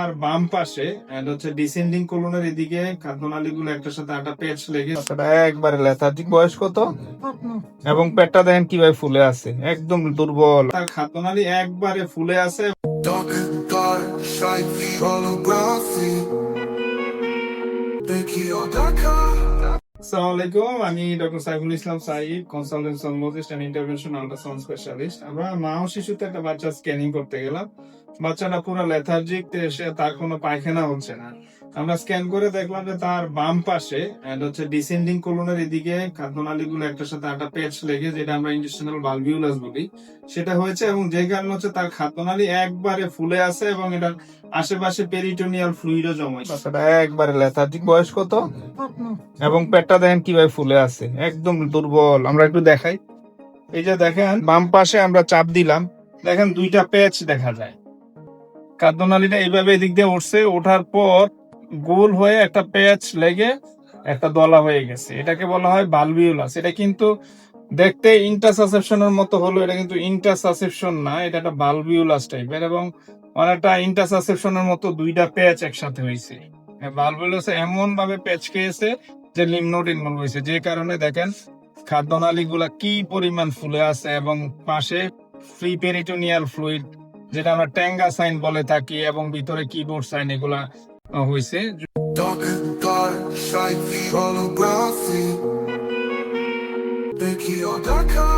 আর বাম পাশে এন্ড হচ্ছে ডিসেন্ডিং কোলনের এদিকে খাদ্যনালী গুলো একটার সাথে একটা পেচ লেগে সেটা একবারে লেথার্জিক বয়স কত এবং পেটটা দেখেন কীভাবে ফুলে আছে একদম দুর্বল। তার খাদ্যনালী একবারে ফুলে আছে। আমি doctor Saiful Islam Sayeed consultant ophthalmologist and intervention ultrasound specialist আমরা মা ও শিশুতে একটা বাচ্চা স্ক্যানিং করতে গেলাম। বাচ্চাটা পুরো লেথার্জিক সে তার কোনো পায়খানা হচ্ছে না। আমরা স্ক্যান করে দেখলাম যে তার বাম পাশে হচ্ছে ডিসেন্ডিং কোলনের এদিকে খাদ্যনালী গুলো একটার সাথে একটা পেচ লেগে, যেটা আমরা ইন্ডাস্ট্রিয়াল ভালভিউলাস বলি, সেটা হয়েছে এবং যে কারণে হচ্ছে তার খাদ্যনালী একবারে ফুলে আছে এবং এটার আশেপাশে পেরিটোনিয়াল ফ্লুইডও জমাইছে বাচ্চাটা একবারে লেথার্জিক বয়স কত? এবং পেটটা দেখেন কীভাবে ফুলে আছে, একদম দুর্বল। আমরা একটু দেখাই। এই যে দেখেন, বাম পাশে আমরা চাপ দিলাম। দেখেন দুইটা প্যাচ দেখা যায়। খাদ্যনালীটা এইভাবে এদিক দিয়ে উঠছে, ওঠার পর গোল হয়ে একটা প্যাচ লেগে একটা দলা হয়ে গেছে। এটাকে বলা হয় বালভিউলাস এটা কিন্তু দেখতে ইন্টারসাসেপশনের মতো হলো এটা কিন্তু ইন্টারসাসেপশন না, এটা একটা বালভিউলাস টাইপের এবং অনেকটা ইন্টারসাসেপশনের মতো দুইটা প্যাচ একসাথে হয়েছে। বালভিউলাস এমন ভাবে প্যাচ খেয়েছে যে লিমনোড ইনভলভ হয়েছে। যে কারণে দেখেন খাদ্যনালী গুলা কি পরিমাণ ফুলে আছে এবং পাশে ফ্রি পেরিটোনিয়াল ফ্লুইড যেটা আমরা ট্যাঙ্গা সাইন বলে থাকি এবং ভিতরে কিবোর্ড সাইন এগুলা হয়েছে Dark